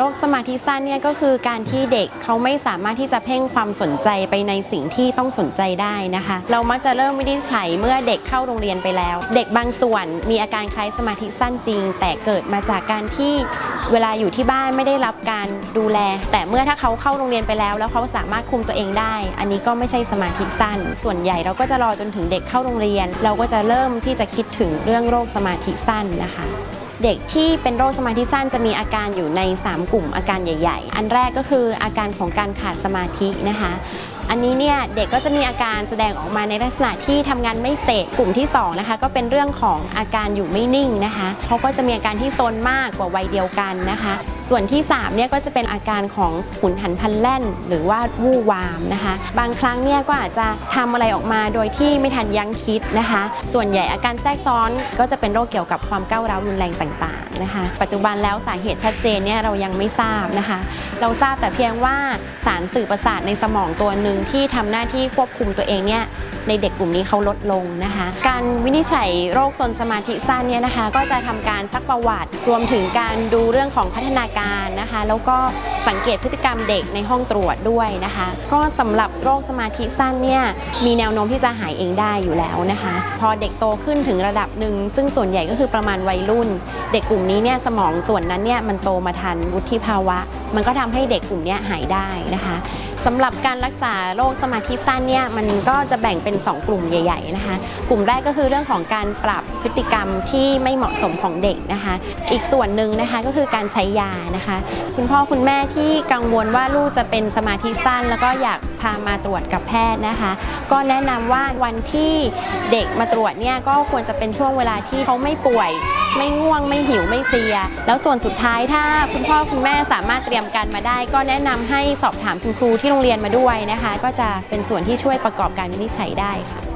โรคสมาธิสั้นเนี่ยก็คือการที่เด็กเขาไม่สามารถที่จะเพ่งความสนใจไปในสิ่งที่ต้องสนใจได้นะคะ เรามักจะเริ่มวินิจฉัยเมื่อเด็กเข้าโรงเรียนไปแล้ว เด็กบางส่วนมีอาการคล้ายสมาธิสั้นจริง แต่เกิดมาจากการที่เวลาอยู่ที่บ้านไม่ได้รับการดูแล แต่เมื่อถ้าเขาเข้าโรงเรียนไปแล้ว แล้วเขาสามารถคุมตัวเองได้ อันนี้ก็ไม่ใช่สมาธิสั้น ส่วนใหญ่เราก็จะรอจนถึงเด็กเข้าโรงเรียน เราก็จะเริ่มที่จะคิดถึงเรื่องโรคสมาธิสั้นนะคะ เด็กที่เป็นโรคสมาธิสั้นจะมีอาการอยู่ใน 3 กลุ่มอาการใหญ่ ๆ อันแรกก็คืออาการของการขาดสมาธินะคะอันนี้เนี่ยเด็กก็จะมีอาการแสดงออกมาในลักษณะที่ทำงานไม่เสร็จกลุ่มที่2นะคะก็เป็นเรื่องของอาการอยู่ไม่นิ่งนะคะเขาก็จะมีอาการที่โซนมากกว่าวัยเดียวกันนะคะ ส่วนที่3เนี่ยก็จะเป็นอาการของหุนหันพันแล่น หรือว่าวู่วามนะคะ บางครั้งเนี่ยก็อาจจะทำอะไรออกมาโดยที่ไม่ทันยั้งคิดนะคะ ส่วนใหญ่อาการแทรกซ้อนก็จะเป็นโรคเกี่ยวกับความก้าวร้าวรุนแรงต่างๆนะคะ ปัจจุบันแล้วสาเหตุชัดเจนเนี่ยเรายังไม่ทราบนะคะ เราทราบแต่เพียงว่าสารสื่อประสาทในสมองตัวหนึ่งที่ทำหน้าที่ควบคุมตัวเองเนี่ยในเด็กกลุ่มนี้เขาลดลงนะคะ การวินิจฉัยโรคซนสมาธิสั้นเนี่ยนะคะ ก็จะทำการซักประวัติรวมถึงการดูเรื่องของพัฒนาการนะคะ แล้วก็สังเกตพฤติกรรมเด็กในห้องตรวจด้วยนะคะ ก็สำหรับโรคสมาธิสั้นเนี่ยมีแนวโน้มที่จะหายเองได้อยู่แล้วนะคะ พอเด็กโตขึ้นถึงระดับหนึ่งซึ่งส่วนใหญ่ก็คือประมาณวัยรุ่น เด็กกลุ่มนี้เนี่ยสมองส่วนนั้นเนี่ยมันโตมาทันวุฒิภาวะ มันก็ทำให้เด็กกลุ่มนี้หายได้นะคะสำหรับการรักษาโรคสมาธิสั้นเนี่ยมันก็จะแบ่งเป็น 2 กลุ่มใหญ่ๆนะคะ กลุ่มแรกก็คือเรื่องของการปรับพฤติกรรมที่ไม่เหมาะสมของเด็กนะคะ อีกส่วนหนึ่งนะคะก็คือการใช้ยานะคะ คุณพ่อคุณแม่ที่กังวลว่าลูกจะเป็นสมาธิสั้น แล้วก็อยากพามาตรวจกับแพทย์นะคะ ก็แนะนำว่าวันที่เด็กมาตรวจเนี่ยก็ควรจะเป็นช่วงเวลาที่เขาไม่ป่วย ไม่ง่วงไม่หิวไม่เพลีย แล้วส่วนสุดท้ายถ้าคุณพ่อคุณแม่สามารถเตรียมการมาได้ ก็แนะนำให้สอบถามคุณครูที่โรงเรียนมาด้วยนะคะ ก็จะเป็นส่วนที่ช่วยประกอบการวินิจฉัยได้ค่ะ